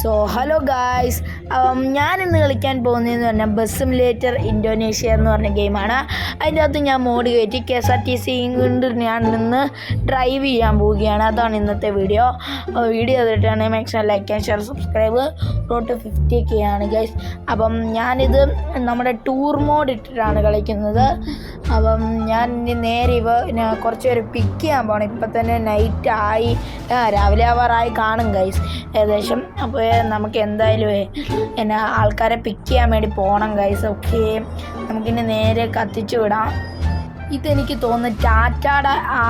So hello guys ഞാൻ ഇന്ന് കളിക്കാൻ പോകുന്നതെന്ന് പറഞ്ഞാൽ ബസ് സിമുലേറ്റർ ഇൻഡോനേഷ്യ എന്ന് പറഞ്ഞ ഗെയിമാണ് അതിന്റെ അകത്ത് ഞാൻ മോഡ് കയറ്റി K S R T C കൊണ്ട് ഞാൻ നിന്ന് ഡ്രൈവ് ചെയ്യാൻ പോവുകയാണ്. അതാണ് ഇന്നത്തെ വീഡിയോ വീഡിയോ ചെയ്തിട്ടാണ് maximum like and share subscribe rote fifty K ആണ് ഗൈസ് അപ്പം ഞാനിത് നമ്മുടെ ടൂർ മോഡ് ഇട്ടിട്ടാണ് കളിക്കുന്നത്. അപ്പം ഞാൻ നേരെ ഇവ കുറച്ച് പേര് പിക്ക് ചെയ്യാൻ പോകണം ഇപ്പം തന്നെ നൈറ്റ് ആയി രാവിലെ ആവാറായി കാണും ഗൈസ് ഏകദേശം. അപ്പോൾ നമുക്ക് എന്തായാലും എന്നാ ആൾക്കാരെ പിക്ക് ചെയ്യാൻ വേണ്ടി പോകണം ഗൈസ് ഓക്കെ നമുക്കിനി നേരെ കത്തിച്ചു വിടാം. ഇതെനിക്ക് തോന്നുന്നു ടാറ്റയുടെ ആ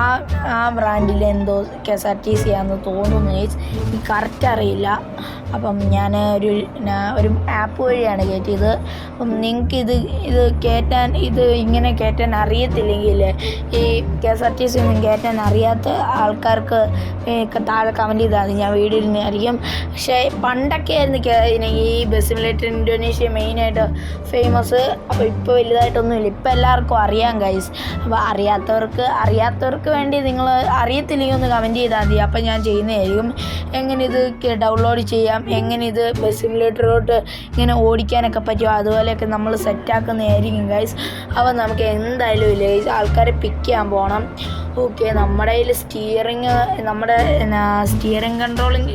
ആ ബ്രാൻഡിൽ എന്തോ K S R T C ആണെന്ന് തോന്നുന്നു എനിക്ക് കറക്റ്റ് അറിയില്ല. അപ്പം ഞാൻ ഒരു ഒരു ആപ്പ് വഴിയാണ് കയറ്റിയത് അപ്പം നിങ്ങൾക്ക് ഇത് ഇത് കയറ്റാൻ ഇത് ഇങ്ങനെ കയറ്റാൻ അറിയത്തില്ലെങ്കിൽ ഈ K S R T C ഒന്നും കയറ്റാൻ അറിയാത്ത ആൾക്കാർക്ക് താഴെ കമന്റ് ചെയ്താൽ ഞാൻ വീഡിയോ അറിയും. പക്ഷേ പണ്ടൊക്കെ ആയിരുന്നു ഈ ബസ് സിമുലേറ്റർ ഇൻഡോനേഷ്യ മെയിനായിട്ട് ഫേമസ് അപ്പോൾ ഇപ്പോൾ വലുതായിട്ടൊന്നുമില്ല. ഇപ്പോൾ എല്ലാവർക്കും അറിയാം ഗൈസ് അപ്പോൾ അറിയാത്തവർക്ക് അറിയാത്തവർക്ക് വേണ്ടി നിങ്ങൾ അറിയത്തില്ലെങ്കിൽ ഒന്ന് കമന്റ് ചെയ്താൽ മതി. അപ്പോൾ ഞാൻ ചെയ്യുന്നതായിരിക്കും. എങ്ങനെ ഇത് ഡൗൺലോഡ് ചെയ്യാം? എങ്ങനെ ഇത് ബസ് സിമുലേറ്ററിലോട്ട് ഇങ്ങനെ ഓടിക്കാനൊക്കെ പറ്റുമോ അതുപോലെയൊക്കെ നമ്മൾ സെറ്റാക്കുന്നതായിരിക്കും ഗൈസ് അപ്പോൾ നമുക്ക് എന്തായാലും ഇല്ല ഗൈസ് ആൾക്കാരെ പിക്ക് ചെയ്യാൻ പോകണം ഓക്കെ നമ്മുടെ കയ്യിൽ സ്റ്റിയറിങ് നമ്മുടെ സ്റ്റിയറിങ് കൺട്രോളിങ്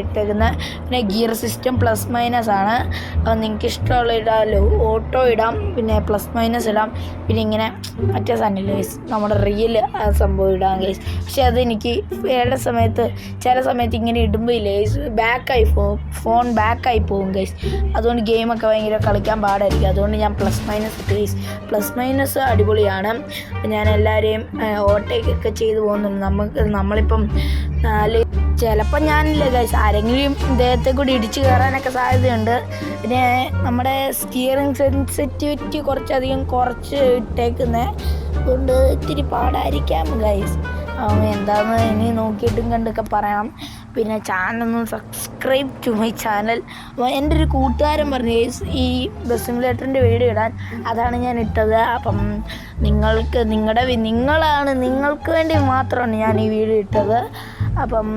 ഇട്ടേക്കുന്ന പിന്നെ ഗിയർ സിസ്റ്റം പ്ലസ് മൈനസ് ആണ്. അപ്പോൾ നിങ്ങൾക്ക് ഇഷ്ടമുള്ള ഇടാമല്ലോ ഓട്ടോ ഇടാം പിന്നെ പ്ലസ് മൈനസ് ഇടാം. പിന്നെ ഇങ്ങനെ മറ്റേ സാധനമില്ലേ നമ്മുടെ റിയൽ സംഭവം ഇടാം ഗൈസ് പക്ഷേ അത് എനിക്ക് വേണ്ട സമയത്ത് ചില സമയത്ത് ഇങ്ങനെ ഇടുമ്പോൾ ഇല്ലേ ഗൈസ് ബാക്കായി പോകും ഫോൺ ബാക്കായി പോകും ഗൈസ് അതുകൊണ്ട് ഗെയിമൊക്കെ ഭയങ്കര കളിക്കാൻ പാടായിരിക്കും. അതുകൊണ്ട് ഞാൻ plus minus guys plus minus അടിപൊളിയാണ്. ഞാൻ എല്ലാവരെയും ഓട്ടയൊക്കെ ചെയ്തു പോകുന്നുണ്ട്. നമുക്ക് നമ്മളിപ്പം നാല് ചിലപ്പോൾ ഞാനില്ല ഗൈസ് ആരെങ്കിലും ദേഹത്തെ കൂടി ഇടിച്ചു കയറാനൊക്കെ സാധ്യതയുണ്ട്. പിന്നെ നമ്മുടെ സ്റ്റിയറിംഗ് സെൻസിറ്റിവിറ്റി കുറച്ചധികം കുറച്ച് ഇട്ടേക്കുന്നത് അതുകൊണ്ട് ഇത്തിരി പാടായിരിക്കാം ഗൈസ് എന്താണെന്ന് ഇനി നോക്കിയിട്ടും കണ്ടൊക്കെ പറയണം. പിന്നെ ചാനലൊന്ന് സബ്സ്ക്രൈബ് ടു മൈ ചാനൽ അപ്പോൾ എന്റെ ഒരു കൂട്ടുകാരൻ പറഞ്ഞു "ഗയ്സ്, ഈ ബസ് സിമുലേറ്ററിന്റെ വീഡിയോ ഇടാൻ അതാണ് ഞാൻ ഇട്ടത്. അപ്പം നിങ്ങൾക്ക് നിങ്ങളുടെ നിങ്ങളാണ് നിങ്ങൾക്ക് വേണ്ടി മാത്രമാണ് ഞാൻ ഈ വീഡിയോ ഇട്ടത്. അപ്പം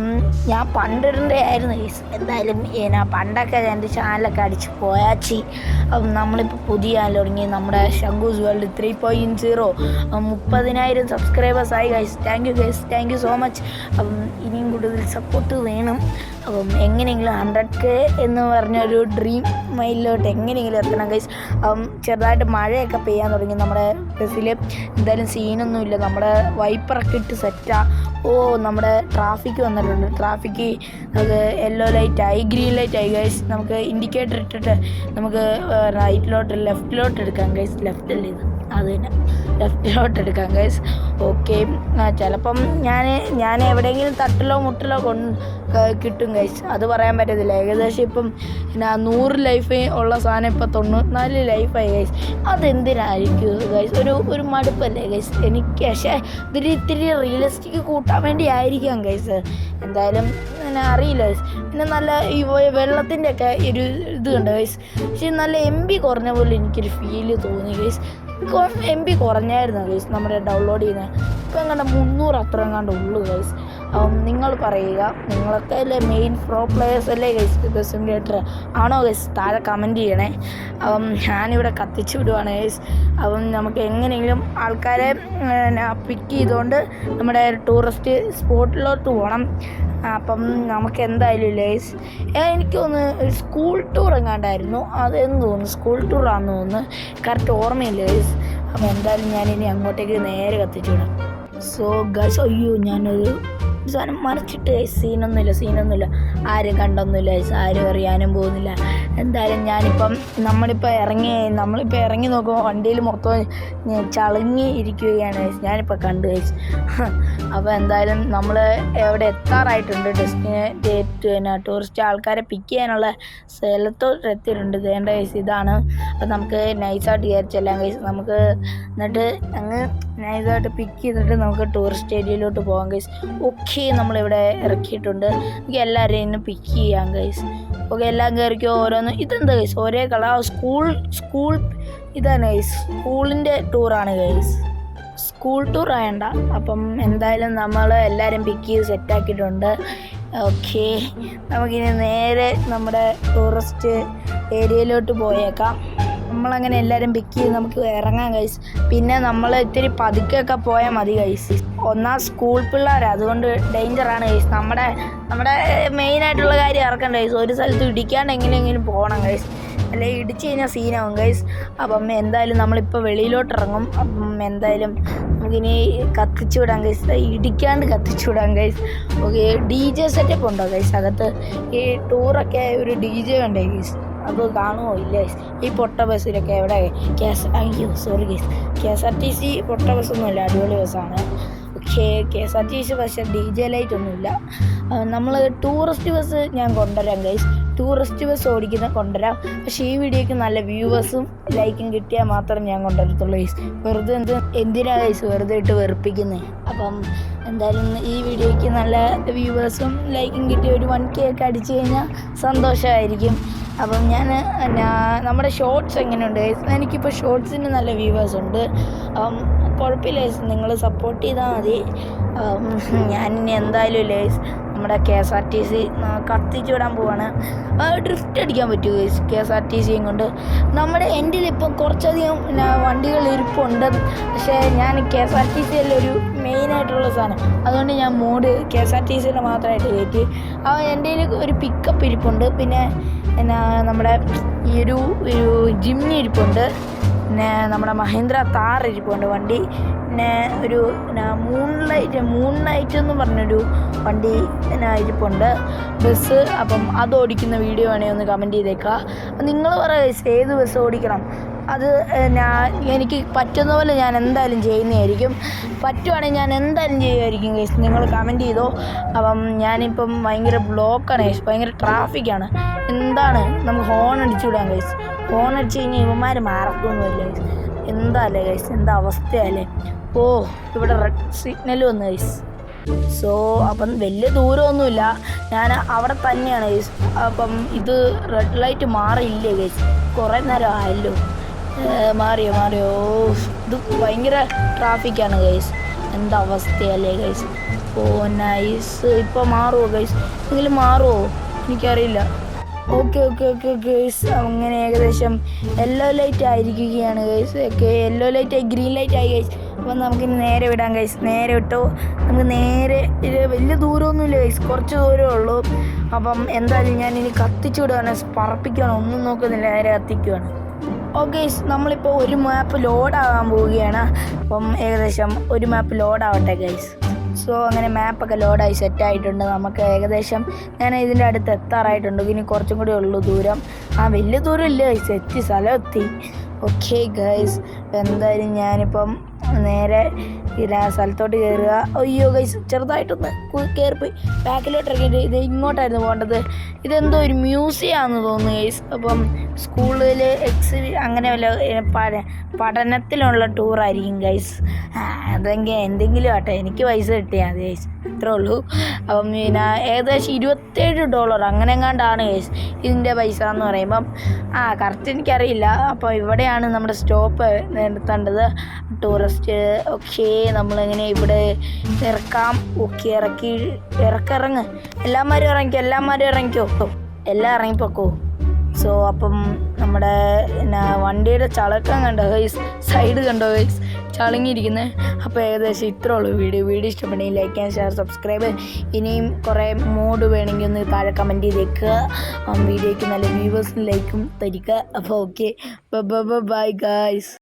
ഞാൻ പണ്ടിടേണ്ട ആയിരുന്നു ഗയ്സ്. എന്തായാലും ഏനാ പണ്ടൊക്കെ എന്റെ ചാനലൊക്കെ അടിച്ച് പോയാച്ചി. അപ്പം നമ്മളിപ്പോൾ പുതിയ തുടങ്ങി. നമ്മുടെ Shanku's world three point zero മുപ്പതിനായിരം സബ്സ്ക്രൈബേഴ്സ് ആയി guys thank you guys thank you so much അപ്പം കൂടുതൽ സപ്പോർട്ട് വേണം. അപ്പം എങ്ങനെയെങ്കിലും ഹൺഡ്രഡ് കെ എന്ന് പറഞ്ഞൊരു ഡ്രീം മൈലിലോട്ട് എങ്ങനെയെങ്കിലും എത്തണം അപ്പം ചെറുതായിട്ട് മഴയൊക്കെ പെയ്യാൻ തുടങ്ങി നമ്മുടെ ബസ്സിൽ എന്തായാലും സീനൊന്നുമില്ല നമ്മുടെ വൈപ്പറൊക്കെ ഇട്ട് സെറ്റാ ഓ നമ്മുടെ ട്രാഫിക് വന്നിട്ടുണ്ട്. ട്രാഫിക്ക് നമുക്ക് യെല്ലോ ലൈറ്റായി ഗ്രീൻ ലൈറ്റായി ഗൈസ് നമുക്ക് ഇൻഡിക്കേറ്റർ ഇട്ടിട്ട് നമുക്ക് റൈറ്റിലോട്ട് ലെഫ്റ്റിലോട്ട് എടുക്കാം ഗൈസ് ലെഫ്റ്റല്ലേ ഇത്? അത് തന്നെ. ലെഫ്റ്റിലോട്ട് എടുക്കാം ഗൈസ് ഓക്കെ ചിലപ്പം ഞാൻ ഞാൻ എവിടെയെങ്കിലും തട്ടിലോ മുട്ടിലോ കൊണ്ട് കിട്ടും ഗൈസ് അത് പറയാൻ പറ്റത്തില്ല. ഏകദേശം ഇപ്പം പിന്നെ നൂറ് ലൈഫ് ഉള്ള സാധനം ഇപ്പം തൊണ്ണൂറ്റിനാല് ലൈഫായി ഗൈസ് അതെന്തിനായിരിക്കും ഗൈസ് ഒരു ഒരു മടുപ്പല്ലേ ഗൈസ് എനിക്ക് പക്ഷേ ഇതിൽ ഇത്തിരി റിയലിസ്റ്റിക് കൂട്ടാൻ വേണ്ടി ആയിരിക്കാം ഗൈസ് എന്തായാലും പിന്നെ അറിയില്ല ഗൈസ് പിന്നെ നല്ല ഈ വെള്ളത്തിന്റെ ഒക്കെ ഒരു ഇത് കണ്ട് ഗൈസ് പക്ഷേ നല്ല എം ബി കുറഞ്ഞ പോലെ എനിക്കൊരു ഫീൽ തോന്നി ഗൈസ് എം ബി കുറഞ്ഞായിരുന്നു ഗൈസ് നമ്മുടെ ഡൗൺലോഡ് ചെയ്യുന്നത്. ഇപ്പം എങ്ങാണ്ട് മുന്നൂറ് അത്ര എങ്ങാണ്ട് ഉള്ളു ഗൈസ് നിങ്ങൾ പറയുക. നിങ്ങളൊക്കെ അല്ലേ മെയിൻ പ്രോ പ്ലേയേഴ്സ് അല്ലേ ഗൈസ് ബസ് സിമുലേറ്റർ ആണോ ഗൈസ് താഴെ കമന്റ് ചെയ്യണേ. അപ്പം ഞാനിവിടെ കത്തിച്ചു വിടുവാണ് ഗൈസ് അപ്പം നമുക്ക് എങ്ങനെയെങ്കിലും ആൾക്കാരെ പിക്ക് ചെയ്തുകൊണ്ട് നമ്മുടെ ടൂറിസ്റ്റ് സ്പോട്ടിലോട്ട് പോകണം അപ്പം നമുക്ക് എന്തായാലും ലേസ് എനിക്കൊന്ന് സ്കൂൾ ടൂർ എങ്ങാണ്ടായിരുന്നു? അതെന്ന് തോന്നുന്നു. സ്കൂൾ ടൂറാണെന്ന് തോന്നുന്നു. കറക്റ്റ് ഓർമ്മയില്ല ലേസ് അപ്പോൾ എന്തായാലും ഞാനിനി അങ്ങോട്ടേക്ക് നേരെ കത്തിച്ചു വിടാം. സോ ഗസ് അയ്യോ ഞാനൊരു സാധനം മറിച്ചിട്ട് സീനൊന്നുമില്ല സീനൊന്നുമില്ല. ആരും കണ്ടൊന്നുമില്ല. ആരും അറിയാനും പോകുന്നില്ല. എന്തായാലും ഞാനിപ്പം നമ്മളിപ്പോൾ ഇറങ്ങി നമ്മളിപ്പോൾ ഇറങ്ങി നോക്കുമ്പോൾ വണ്ടിയിൽ മൊത്തം ചളങ്ങി ഇരിക്കുകയാണ്. ഞാനിപ്പോൾ കണ്ടു ഗൈസ് അപ്പോൾ എന്തായാലും നമ്മൾ എവിടെ എത്താറായിട്ടുണ്ട് ഡെസ്റ്റിനേറ്റ് ടൂറിസ്റ്റ് ആൾക്കാരെ പിക്ക് ചെയ്യാനുള്ള സ്ഥലത്തോട്ട് എത്തിയിട്ടുണ്ട്. വേണ്ട കേസ് ഇതാണ്. അപ്പോൾ നമുക്ക് നൈസായിട്ട് വിചാരിച്ചെല്ലാം ഗൈസ് നമുക്ക് എന്നിട്ട് അങ്ങ് നൈസായിട്ട് പിക്ക് ചെയ്തിട്ട് നമുക്ക് ടൂറിസ്റ്റ് ഏരിയയിലോട്ട് പോകാം ഗൈസ് ഒക്കെ നമ്മളിവിടെ ഇറക്കിയിട്ടുണ്ട്. നമുക്ക് എല്ലാവരെയും ഇന്ന് പിക്ക് ചെയ്യാം ഗൈസ് ഓക്കെ എല്ലാം കയറിക്കോ ഓരോന്ന്. ഇതെന്താ ഗൈസ് ഒരേ കളർ. സ്കൂൾ സ്കൂൾ ഇതാണ് ഗൈസ് സ്കൂളിന്റെ ടൂറാണ് ഗൈസ് സ്കൂൾ ടൂർ ആയണ്ട. അപ്പം എന്തായാലും നമ്മൾ എല്ലാവരും പിക്ക് ചെയ്ത് സെറ്റാക്കിയിട്ടുണ്ട് ഓക്കെ നമുക്കിനി നേരെ നമ്മുടെ ടൂറിസ്റ്റ് ഏരിയയിലോട്ട് പോയേക്കാം. നമ്മളങ്ങനെ എല്ലാവരും പിക്ക് ചെയ്ത് നമുക്ക് ഇറങ്ങാം കൈസ് പിന്നെ നമ്മൾ ഇത്തിരി പതുക്കെയൊക്കെ പോയാൽ മതി കൈസ് ഒന്നാം സ്കൂൾ പിള്ളേർ അതുകൊണ്ട് ഡേഞ്ചറാണ് കൈസ് നമ്മുടെ നമ്മുടെ മെയിനായിട്ടുള്ള കാര്യം ഇറക്കണ്ട കൈസ് ഒരു സ്ഥലത്ത് ഇടിക്കാണ്ട് എങ്ങനെയെങ്കിലും പോകണം കൈസ് അല്ലെങ്കിൽ ഇടിച്ചു കഴിഞ്ഞാൽ സീനാവും ഗൈസ് അപ്പം എന്തായാലും നമ്മളിപ്പോൾ വെളിയിലോട്ട് ഇറങ്ങും. അപ്പം എന്തായാലും നമുക്കിനി കത്തിച്ചു വിടാം ഗൈസ് ഇടിക്കാണ്ട് കത്തിച്ചു വിടാം guys okay D J setup ഉണ്ടോ ഗൈസ് അകത്ത് ഈ ടൂറൊക്കെ ഒരു ഡി ജെ ഉണ്ടേ ഗൈസ് അത് കാണുമോ ഇല്ല ഈ പൊട്ട ബസ്സിലൊക്കെ എവിടെ? കെ എസ് അയ്യോ sorry guys K S R T C പൊട്ട ബസ്സൊന്നുമില്ല അടിപൊളി ബസ്സാണ്. പക്ഷേ K S R T C പക്ഷേ ഡി ജെ ലൈറ്റ് ഒന്നുമില്ല നമ്മൾ ടൂറിസ്റ്റ് ബസ് ഞാൻ കൊണ്ടുവരാം ഗൈസ് ടൂറിസ്റ്റ് ബസ് ഓടിക്കുന്ന കൊണ്ടുവരാം. പക്ഷേ ഈ വീഡിയോയ്ക്ക് നല്ല വ്യൂവേഴ്സും ലൈക്കും കിട്ടിയാൽ മാത്രം ഞാൻ കൊണ്ടുവരത്തുള്ളൂ ഗൈസ് വെറുതെ എന്ത് എന്തിനാ ഗൈസ് വെറുതെ ഇട്ട് വെറുപ്പിക്കുന്നത് അപ്പം എന്തായാലും ഈ വീഡിയോയ്ക്ക് നല്ല വ്യൂവേഴ്സും ലൈക്കും കിട്ടി ഒരു വൺ കെ ഒക്കെ അടിച്ചു കഴിഞ്ഞാൽ സന്തോഷമായിരിക്കും. അപ്പം ഞാൻ നമ്മുടെ ഷോർട്സ് എങ്ങനെയുണ്ട്? എനിക്കിപ്പോൾ ഷോർട്സിന് നല്ല വ്യൂവേഴ്സ് ഉണ്ട്. അപ്പം കുഴപ്പമില്ല നിങ്ങൾ സപ്പോർട്ട് ചെയ്താൽ മതി. ഇനി എന്തായാലും ലേസ് നമ്മുടെ K S R T C കത്തിച്ചു വിടാൻ പോവാണ്. ഡ്രിഫ്റ്റ് അടിക്കാൻ പറ്റുമോ കെ എസ് ആർ ടി സിയും കൊണ്ട്. നമ്മുടെ എന്റെ ഇപ്പം കുറച്ചധികം വണ്ടികൾ ഇരിപ്പുണ്ട്. പക്ഷേ ഞാൻ കെ എസ് ആർ ടി സിയിൽ ഒരു മെയിനായിട്ടുള്ള സാധനം. അതുകൊണ്ട് ഞാൻ mod K S R T സിയിൽ മാത്രമായിട്ട് കയറ്റി അപ്പോൾ എന്റെ ഒരു പിക്കപ്പ് ഇരിപ്പുണ്ട്. പിന്നെ എന്നാ നമ്മുടെ ഈ ഒരു ഒരു ജിമ്മി ഇരിപ്പുണ്ട്. പിന്നെ നമ്മുടെ മഹീന്ദ്ര താർ ഇരിപ്പുണ്ട് വണ്ടി. പിന്നെ ഒരു പിന്നെ മൂൺ ലൈറ്റ് മൂൺ ലൈറ്റ് എന്ന് പറഞ്ഞൊരു വണ്ടി പിന്നെ ഇരിപ്പുണ്ട്. ബസ് അപ്പം അത് ഓടിക്കുന്ന വീഡിയോ വേണേ ഒന്ന് കമന്റ് ചെയ്തേക്കുക. നിങ്ങൾ പറയുക ഏത് ബസ് ഓടിക്കണം? അത് ഞാൻ എനിക്ക് പറ്റുന്ന പോലെ ഞാൻ എന്തായാലും ചെയ്യുന്നതായിരിക്കും. പറ്റുവാണെങ്കിൽ ഞാൻ എന്തായാലും ചെയ്യുമായിരിക്കും ഗൈസ് നിങ്ങൾ കമന്റ് ചെയ്തോ. അപ്പം ഞാനിപ്പം ഭയങ്കര ബ്ലോക്കാണ് ഗൈസ് ഭയങ്കര ട്രാഫിക്കാണ് എന്താണ്? നമുക്ക് ഹോൺ അടിച്ചു വിടാം ഗൈസ് ഹോൺ അടിച്ച് കഴിഞ്ഞാൽ ഇവന്മാർ മാറത്തൊന്നുമില്ല ഗൈസ് എന്താ അല്ലേ ഗൈസ് എന്താ അവസ്ഥയല്ലേ? ഓ ഇവിടെ റെഡ് സിഗ്നൽ വന്നു ഗൈസ് സോ അപ്പം വലിയ ദൂരമൊന്നുമില്ല. ഞാൻ അവിടെ തന്നെയാണ് ഗൈസ് അപ്പം ഇത് റെഡ് ലൈറ്റ് മാറിയില്ലേ ഗൈസ് കുറേ നേരം ആയല്ലോ. മാറിയോ മാറിയോ? ഇത് ഭയങ്കര ട്രാഫിക്കാണ് ഗൈസ് എന്താ അവസ്ഥയല്ലേ ഗൈസ് ഓ നൈസ് ഇപ്പോൾ മാറുമോ ഗൈസ് എങ്കിലും മാറുമോ എനിക്കറിയില്ല. ഓക്കെ ഓക്കെ ഓക്കെ ഗൈസ് അങ്ങനെ ഏകദേശം യെല്ലോ ലൈറ്റ് ആയിരിക്കുകയാണ് ഗൈസ് ഓക്കെ യെല്ലോ ലൈറ്റ് ആയി ഗ്രീൻ ലൈറ്റ് ആയി ഗൈസ് അപ്പം നമുക്കിനി നേരെ വിടാം ഗൈസ് നേരെ വിട്ടോ? നമുക്ക് നേരെ വലിയ ദൂരമൊന്നുമില്ല ഗൈസ് കുറച്ച് ദൂരമേ ഉള്ളൂ. അപ്പം എന്തായാലും ഞാൻ ഇനി കത്തിച്ചു വിടുകയാണ് പറപ്പിക്കുകയാണ് ഒന്നും നോക്കുന്നില്ല നേരെ കത്തിക്കുകയാണ് ഓക്കെ നമ്മളിപ്പോൾ ഒരു മാപ്പ് ലോഡാകാൻ പോവുകയാണ്. അപ്പം ഏകദേശം ഒരു മാപ്പ് ലോഡാവട്ടെ ഗൈസ് സോ അങ്ങനെ മാപ്പൊക്കെ ലോഡായി സെറ്റായിട്ടുണ്ട് നമുക്ക് ഏകദേശം ഞാൻ ഇതിന്റെ അടുത്ത് എത്താറായിട്ടുണ്ട്. ഇനി കുറച്ചും കൂടി ഉള്ളൂ ദൂരം. ആ വലിയ ദൂരം ഇല്ല ഗൈസ് എത്തി സ്ഥലം എത്തി. ഓക്കെ ഗൈസ് എന്തായാലും ഞാനിപ്പം നേരെ ഇല്ല സ്ഥലത്തോട്ട് കയറുക. അയ്യോ ഗൈസ് ചെറുതായിട്ടൊന്ന് കയറിപ്പോയി ബാക്കിലോട്ട് ഇറങ്ങിയിട്ട് ഇത് ഇങ്ങോട്ടായിരുന്നു പോകേണ്ടത്. ഇതെന്തോ ഒരു മ്യൂസിയം ആണെന്ന് തോന്നുന്നു ഗൈസ് അപ്പം സ്കൂളിൽ എക്സിബി അങ്ങനെ വല്ല പഠനത്തിലുള്ള ടൂറായിരിക്കും ഗൈസ് അതെങ്കിൽ എന്തെങ്കിലും ആട്ടെ. എനിക്ക് പൈസ കിട്ടിയാൽ മതി ഗൈസ് അത്രേ ഉള്ളൂ. അപ്പം പിന്നെ ഏകദേശം ഇരുപത്തേഴ് ഡോളർ അങ്ങനെ എങ്ങാണ്ടാണ് ഗൈസ് ഇതിന്റെ പൈസ എന്ന് പറയുമ്പം. ആ കറക്റ്റ് എനിക്കറിയില്ല. അപ്പോൾ ഇവിടെയാണ് നമ്മുടെ സ്റ്റോപ്പ് നിർത്തേണ്ടത് ടൂറിസ്റ്റ് ഓക്കെ നമ്മളിങ്ങനെ ഇവിടെ ഇറക്കാം. ഓക്കെ ഇറക്കി ഇറക്കിറങ്ങ്. എല്ലാമാരും ഇറങ്ങിക്കോ എല്ലാമാരും ഇറങ്ങിക്കോ. എല്ലാം ഇറങ്ങിപ്പോക്കോ. സോ അപ്പം നമ്മുടെ എന്നാ വണ്ടിയുടെ ചളക്കം കണ്ടോ? ഗൈസ് സൈഡ് കണ്ടോ? ഗൈസ് ചളുങ്ങിയിരിക്കുന്നത് അപ്പോൾ ഏകദേശം ഇത്രേ ഉള്ളൂ വീഡിയോ. വീഡിയോ ഇഷ്ടപ്പെട്ടെങ്കിൽ ലൈക്ക് ആൻഡ് ഷെയർ സബ്സ്ക്രൈബ് ഇനിയും കുറേ മൂഡ് വേണമെങ്കിൽ ഒന്ന് താഴെ കമന്റ് ചെയ്തേക്കുക. വീഡിയോയ്ക്ക് നല്ല വ്യൂവേഴ്സും ലൈക്കും തരിക. അപ്പോൾ ഓക്കെ ബൈ ഗായ്സ്